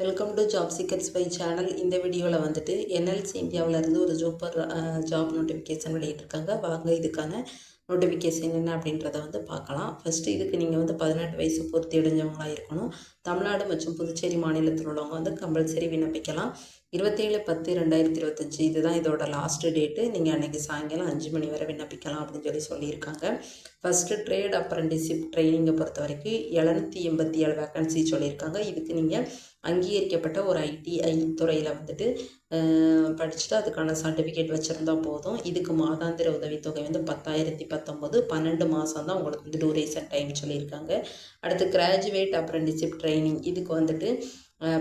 Welcome to job seekers by channel இந்த வீடியோவில் வந்துட்டு என்எல்சி இந்தியாவிலேருந்து ஒரு சூப்பர் ஜாப் நோட்டிஃபிகேஷன் வெளியிட்டிருக்காங்க. வாங்க இதுக்கான நோட்டிஃபிகேஷன் என்ன அப்படின்றத வந்து பார்க்கலாம். ஃபஸ்ட்டு இதுக்கு நீங்கள் வந்து பதினெட்டு வயசு பூர்த்தி அடைஞ்சவங்களாக இருக்கணும். தமிழ்நாடு மற்றும் புதுச்சேரி மாநிலத்தில் உள்ளவங்க வந்து கம்பல்சரி விண்ணப்பிக்கலாம். இருபத்தேழு பத்து ரெண்டாயிரத்தி இருபத்தஞ்சி இதுதான் இதோட லாஸ்ட்டு டேட்டு நீங்கள் அன்றைக்கி சாயங்காலம் அஞ்சு மணி வரை விண்ணப்பிக்கலாம் அப்படின்னு சொல்லி சொல்லியிருக்காங்க. ஃபஸ்ட்டு ட்ரேட் அப்ரண்டிஷிப் ட்ரைனிங்கை பொறுத்த வரைக்கும் எழுநூற்றி எண்பத்தி ஏழு வேக்கன்சி சொல்லியிருக்காங்க. இதுக்கு நீங்கள் அங்கீகரிக்கப்பட்ட ஒரு ஐடிஐ துறையில் வந்துட்டு படிச்சுட்டு அதுக்கான சர்டிஃபிகேட் வச்சுருந்தா போதும். இதுக்கு மாதாந்திர உதவித்தொகை வந்து பத்தாயிரத்தி பத்தொம்போது பன்னெண்டு மாதம் தான் உங்களுக்கு வந்து டூரேஷன் டைம் சொல்லியிருக்காங்க. அடுத்து கிராஜுவேட் அப்ரண்டிஷிப் ட்ரைனிங் இதுக்கு வந்துட்டு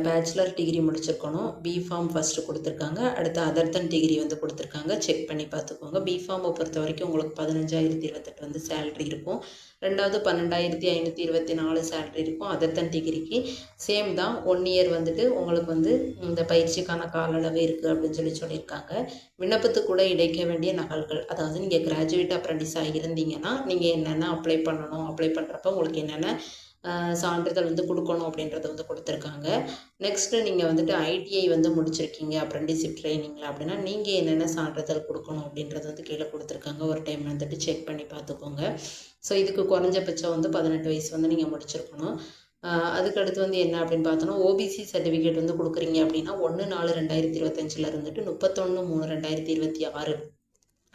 பேச்சுலர் டிகிரி முடிச்சிருக்கணும். பிஃபார்ம் ஃபஸ்ட்டு கொடுத்துருக்காங்க. அடுத்து அதர் தன் டிகிரி வந்து கொடுத்துருக்காங்க. செக் பண்ணி பார்த்துக்கோங்க. பிஃபார்மை பொறுத்த வரைக்கும் உங்களுக்கு பதினஞ்சாயிரத்தி இருபத்தெட்டு வந்து சேல்ரி இருக்கும். ரெண்டாவது பன்னெண்டாயிரத்தி ஐநூற்றி இருபத்தி நாலு சேல்ரி இருக்கும். அதர் தன் டிகிரிக்கு சேம் தான். ஒன் இயர் வந்துட்டு உங்களுக்கு வந்து இந்த பயிற்சிக்கான கால அளவு இருக்குது அப்படின்னு சொல்லி சொல்லியிருக்காங்க. விண்ணப்பத்துக்கு கூட இடைக்க வேண்டிய நகல்கள். அதாவது நீங்கள் கிராஜுவேட் அப்ரண்டிஸாக இருந்தீங்கன்னா நீங்கள் என்னென்ன அப்ளை பண்ணணும்? அப்ளை பண்ணுறப்ப உங்களுக்கு என்னென்ன சான்றிதழ் வந்து கொடுக்கணும் அப்படின்றத வந்து கொடுத்துருக்காங்க. நெக்ஸ்ட்டு நீங்கள் வந்துட்டு ஐடிஐ வந்து முடிச்சிருக்கீங்க அப்ரெண்டிஷிப் ட்ரைனிங்கில் அப்படின்னா நீங்கள் என்னென்ன சான்றிதழ் கொடுக்கணும் அப்படின்றத வந்து கீழே கொடுத்துருக்காங்க. ஒரு டைம் வந்துட்டு செக் பண்ணி பார்த்துக்கோங்க. ஸோ இதுக்கு குறைஞ்சபட்சம் வந்து பதினெட்டு வயசு வந்து நீங்கள் முடிச்சிருக்கணும். அதுக்கடுத்து வந்து என்ன அப்படின்னு பார்த்தோன்னா ஓபிசி சர்டிஃபிகேட் வந்து கொடுக்குறீங்க அப்படின்னா ஒன்று நாலு ரெண்டாயிரத்தி இருபத்தஞ்சில் இருந்துட்டு முப்பத்தொன்று மூணு ரெண்டாயிரத்தி இருபத்தி ஆறு.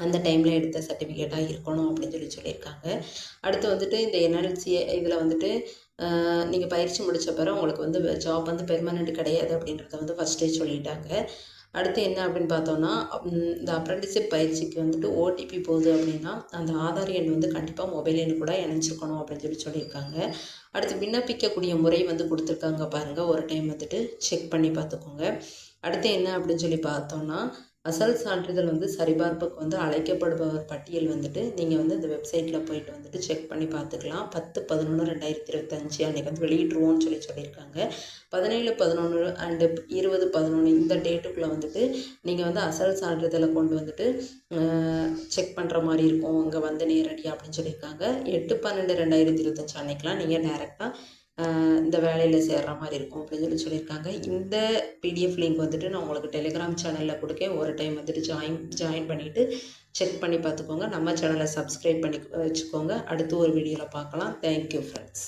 அந்த டைமில் எடுத்த சர்டிஃபிகேட்டாக இருக்கணும் அப்படின்னு சொல்லி சொல்லியிருக்காங்க. அடுத்து வந்துட்டு இந்த என்எல்சி இதில் வந்துட்டு நீங்கள் பயிற்சி முடித்த பிறகு உங்களுக்கு வந்து ஜாப் வந்து பெர்மனெண்ட் கிடையாது அப்படின்றத வந்து ஃபஸ்ட்டே சொல்லிட்டாங்க. அடுத்து என்ன அப்படின்னு பார்த்தோன்னா இந்த அப்ரெண்டிஸிப் பயிற்சிக்கு வந்துட்டு ஓடிபி போகுது அப்படின்னா அந்த ஆதார் எண் வந்து கண்டிப்பாக மொபைல் எண் கூட இணைஞ்சிருக்கணும் அப்படின்னு சொல்லி சொல்லியிருக்காங்க. அடுத்து விண்ணப்பிக்கக்கூடிய முறை வந்து கொடுத்துருக்காங்க பாருங்கள் ஒரு டைம் வந்துட்டு செக் பண்ணி பார்த்துக்கோங்க. அடுத்து என்ன அப்படின்னு சொல்லி பார்த்தோன்னா அசல் சான்றிதழ் வந்து சரிபார்ப்புக்கு வந்து அழைக்கப்படுபவர் பட்டியல் வந்துட்டு நீங்கள் வந்து இந்த வெப்சைட்டில் போயிட்டு வந்துட்டு செக் பண்ணி பார்த்துக்கலாம். பத்து பதினொன்று ரெண்டாயிரத்தி இருபத்தஞ்சி அன்றைக்கி வந்து வெளியிடுவோம்னு சொல்லி சொல்லியிருக்காங்க. பதினேழு பதினொன்று அண்டு இருபது பதினொன்று இந்த டேட்டுக்குள்ளே வந்துட்டு நீங்கள் வந்து அசல் சான்றிதழை கொண்டு வந்துட்டு செக் பண்ணுற மாதிரி இருக்கும். இங்கே வந்து நேரடியாக அப்படின்னு சொல்லியிருக்காங்க. எட்டு பன்னெண்டு ரெண்டாயிரத்தி இருபத்தஞ்சி அன்றைக்கெலாம் நீங்கள் டேரெக்டாக இந்த வேலையில் சேர்கிற மாதிரி இருக்கும் அப்படின்னு சொல்லி சொல்லியிருக்காங்க. இந்த பிடிஎஃப் லிங்க் வந்துட்டு நான் உங்களுக்கு டெலிகிராம் சேனலில் கொடுக்கேன். ஒரு டைம் வந்துட்டு ஜாயின் ஜாயின் பண்ணிவிட்டு செக் பண்ணி பார்த்துக்கோங்க. நம்ம சேனலை சப்ஸ்கிரைப் பண்ணி வச்சுக்கோங்க. அடுத்து ஒரு வீடியோவில் பார்க்கலாம். Thank you friends